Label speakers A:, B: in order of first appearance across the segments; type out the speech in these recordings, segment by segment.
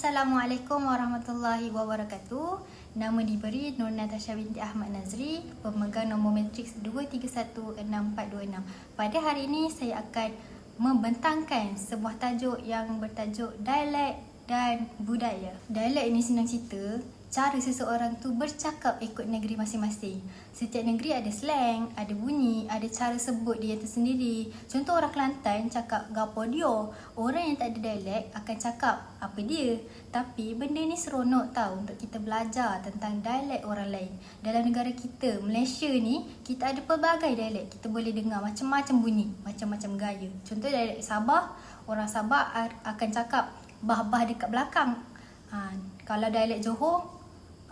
A: Assalamualaikum warahmatullahi wabarakatuh. Nama diberi Nur Natasha binti Ahmad Nazri, pemegang nombor matriks 2316426. Pada hari ini saya akan membentangkan sebuah tajuk yang bertajuk dialek dan budaya. Dialek ini senang cerita, cara seseorang tu bercakap ikut negeri masing-masing. Setiap negeri ada slang, ada bunyi, ada cara sebut dia tu sendiri. Contoh orang Kelantan cakap gapo dia. Orang yang tak ada dialek akan cakap apa dia. Tapi benda ni seronok tau untuk kita belajar tentang dialek orang lain. Dalam negara kita, Malaysia ni, kita ada pelbagai dialek. Kita boleh dengar macam-macam bunyi, macam-macam gaya. Contoh dialek Sabah, orang Sabah akan cakap bah-bah dekat belakang. Ha, kalau dialek Johor,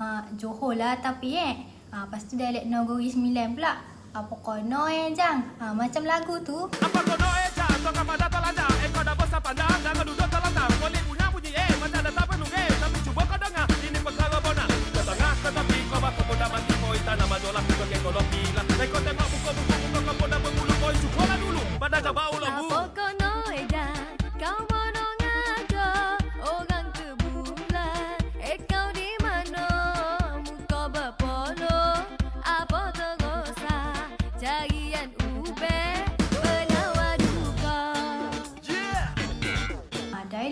A: uh, Johor lah tapi eh. Uh, lepas tu dialek Nogori Sembilan pula. Apa kono eh jang? Uh, macam lagu tu.
B: Apa kono eh jang? Tongkat pada talanda. Eh kau dah bosan pandang. Jangan duduk terlantar. Boleh punya bunyi eh. Macam ada tak penuh eh. Tapi cuba kau dengar. Ini perkara bona. Kau tengah tetapi kau bakal pun dah mati. Kau itan nama dolah. Kau kek kau pila. Eh kau tengok buku-buku. Kau kau dah berbulu. Kau cukup lah dulu. Pada dah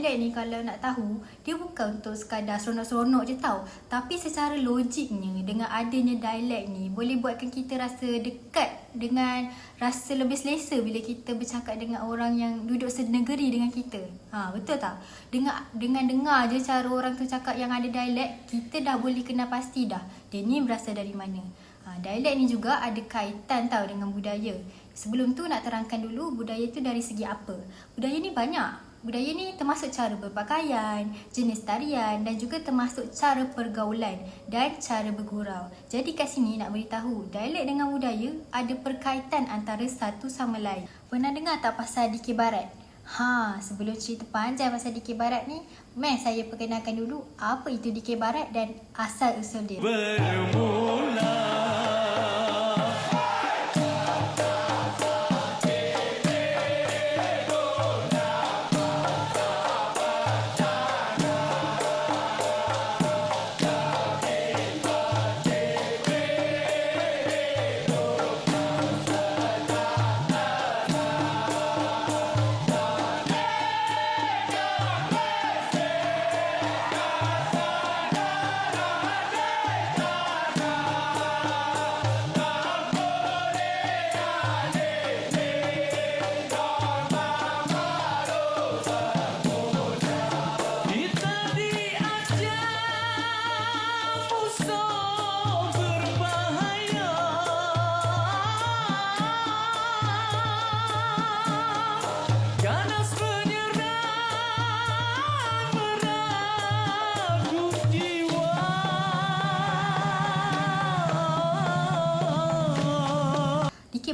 A: Dialek ni kalau nak tahu, dia bukan untuk sekadar seronok-seronok je tau. Tapi secara logiknya, dengan adanya dialek ni, boleh buatkan kita rasa dekat dengan rasa lebih selesa bila kita bercakap dengan orang yang duduk senegeri dengan kita. Ha, betul tak? Dengan, dengan dengar je cara orang tu cakap yang ada dialek, kita dah boleh kenal pasti dah. Dia ni berasal dari mana. Ha, dialek ni juga ada kaitan tau dengan budaya. Sebelum tu nak terangkan dulu budaya tu dari segi apa. Budaya ni banyak. Budaya ni termasuk cara berpakaian, jenis tarian dan juga termasuk cara pergaulan dan cara bergurau. Jadi kat sini nak beritahu, dialek dengan budaya ada perkaitan antara satu sama lain. Pernah dengar tak pasal dikir barat? Ha, sebelum cerita panjang pasal dikir barat ni, meh saya perkenalkan dulu apa itu dikir barat dan asal usul dia.
B: Bermula.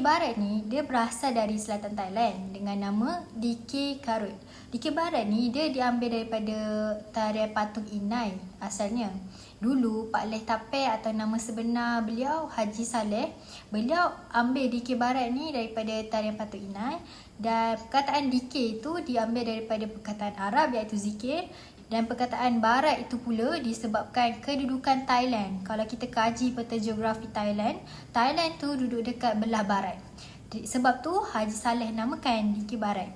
A: Barat ni dia berasal dari selatan Thailand dengan nama Dikir Karut. Dikir Barat ni dia diambil daripada tarian patung Inai asalnya. Dulu Pak Leh Tapeh atau nama sebenar beliau Haji Saleh, beliau ambil Dikir Barat ni daripada tarian patung Inai dan perkataan dikir itu diambil daripada perkataan Arab iaitu zikir dan perkataan barat itu pula disebabkan kedudukan Thailand. Kalau kita kaji peta geografi Thailand, Thailand tu duduk dekat belah barat. Sebab tu Haji Saleh namakan Dikir Barat.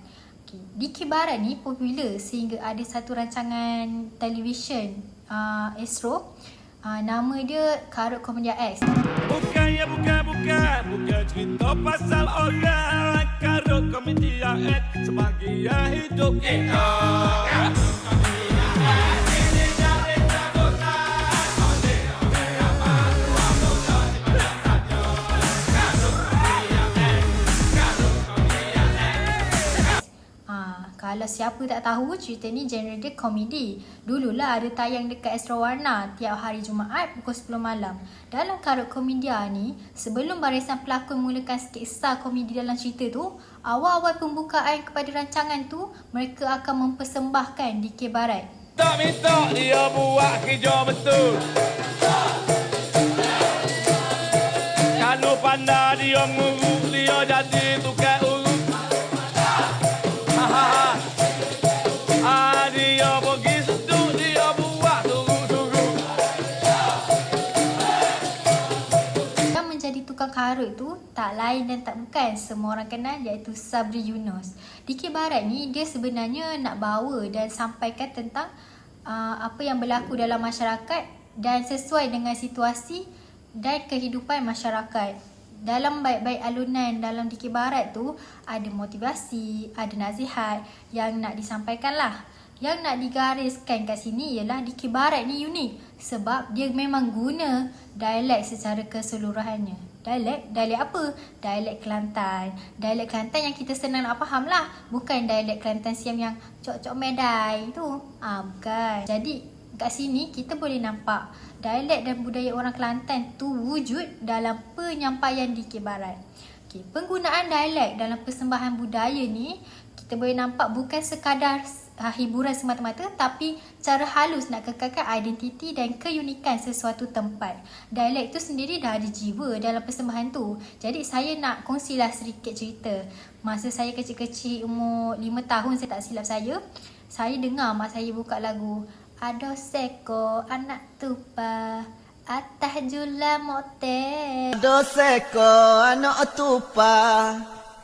A: Okay. Dikir Barat ni popular sehingga ada satu rancangan televisyen uh, Astro. Uh, nama dia Karut Komedia X.
B: Bukan ya bukan bukan Bukan cerita pasal orang Karut komedi X Sebahagian hidup kita
A: kalau siapa tak tahu cerita ni genre dia komedi. Dululah ada tayang dekat Astro Warna tiap hari Jumaat pukul 10 malam. Dalam karut komedia ni, sebelum barisan pelakon mulakan sketsa komedi dalam cerita tu, awal-awal pembukaan kepada rancangan tu, mereka akan mempersembahkan DK Barat.
B: Tak minta dia buat kerja betul Kalau pandai dia nguruk Dia jadi tukar urut
A: Harut tu tak lain dan tak bukan semua orang kenal iaitu Sabri Yunus. Dikir Barat ni dia sebenarnya nak bawa dan sampaikan tentang uh, apa yang berlaku dalam masyarakat dan sesuai dengan situasi dan kehidupan masyarakat. Dalam baik-baik alunan dalam Dikir Barat tu ada motivasi, ada nasihat yang nak disampaikan lah. Yang nak digariskan kat sini ialah Dikir Barat ni unik sebab dia memang guna dialek secara keseluruhannya. Dialek? Dialek apa? Dialek Kelantan. Dialek Kelantan yang kita senang nak faham lah. Bukan dialek Kelantan siam yang cok-cok medai tu. Ah, bukan. Jadi kat sini kita boleh nampak dialek dan budaya orang Kelantan tu wujud dalam penyampaian Dikir Barat. Okay, penggunaan dialek dalam persembahan budaya ni kita boleh nampak bukan sekadar uh, hiburan semata-mata tapi cara halus nak kekalkan identiti dan keunikan sesuatu tempat. Dialek tu sendiri dah ada jiwa dalam persembahan tu. Jadi saya nak kongsilah sedikit cerita. Masa saya kecil-kecil umur 5 tahun saya tak silap saya, saya dengar mak saya buka lagu Ado seko anak tupa Atah jula mote
C: Doseko anak tupa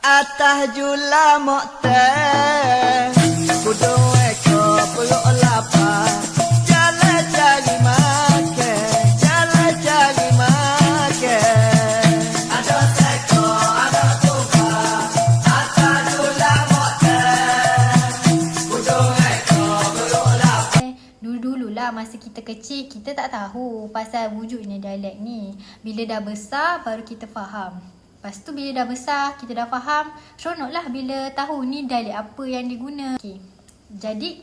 C: Atah jula mokte
A: Pasal wujudnya dialek ni. Bila dah besar baru kita faham. Lepas tu bila dah besar kita dah faham, seronok lah bila tahu ni dialek apa yang diguna. Okay. Jadi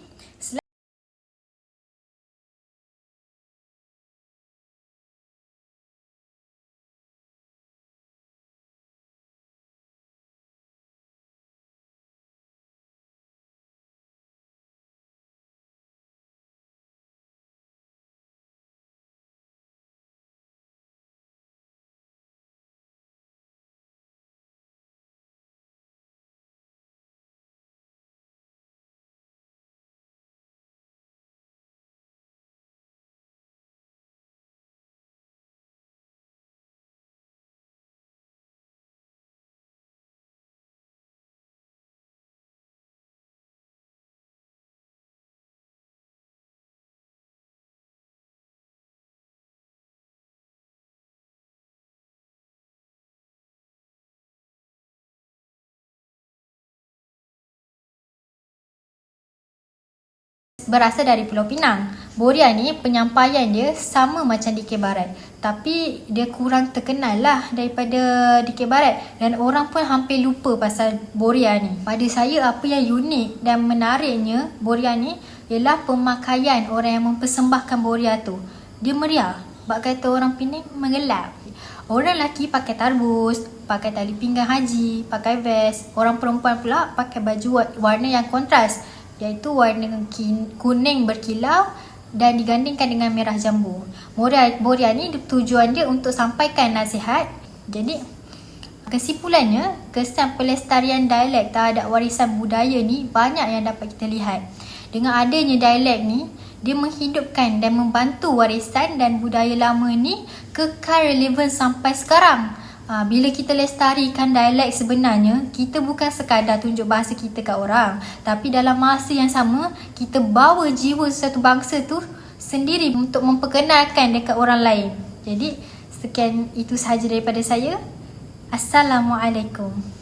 A: berasal dari Pulau Pinang. Boria ni penyampaian dia sama macam Dikir Barat. Tapi dia kurang terkenal lah daripada Dikir Barat. Dan orang pun hampir lupa pasal Boria ni. Pada saya apa yang unik dan menariknya Boria ni ialah pemakaian orang yang mempersembahkan Boria tu. Dia meriah. Bak kata orang Penang menggelap. Orang lelaki pakai tarbus, pakai tali pinggang haji, pakai vest. Orang perempuan pula pakai baju wa- warna yang kontras iaitu warna kuning berkilau dan digandingkan dengan merah jambu. Boria, Boria ni tujuan dia untuk sampaikan nasihat. Jadi kesimpulannya, kesan pelestarian dialek terhadap warisan budaya ni banyak yang dapat kita lihat. Dengan adanya dialek ni, dia menghidupkan dan membantu warisan dan budaya lama ni kekal relevan sampai sekarang. Ha, bila kita lestarikan dialek sebenarnya, kita bukan sekadar tunjuk bahasa kita kat orang. Tapi dalam masa yang sama, kita bawa jiwa satu bangsa tu sendiri untuk memperkenalkan dekat orang lain. Jadi, sekian itu sahaja daripada saya. Assalamualaikum.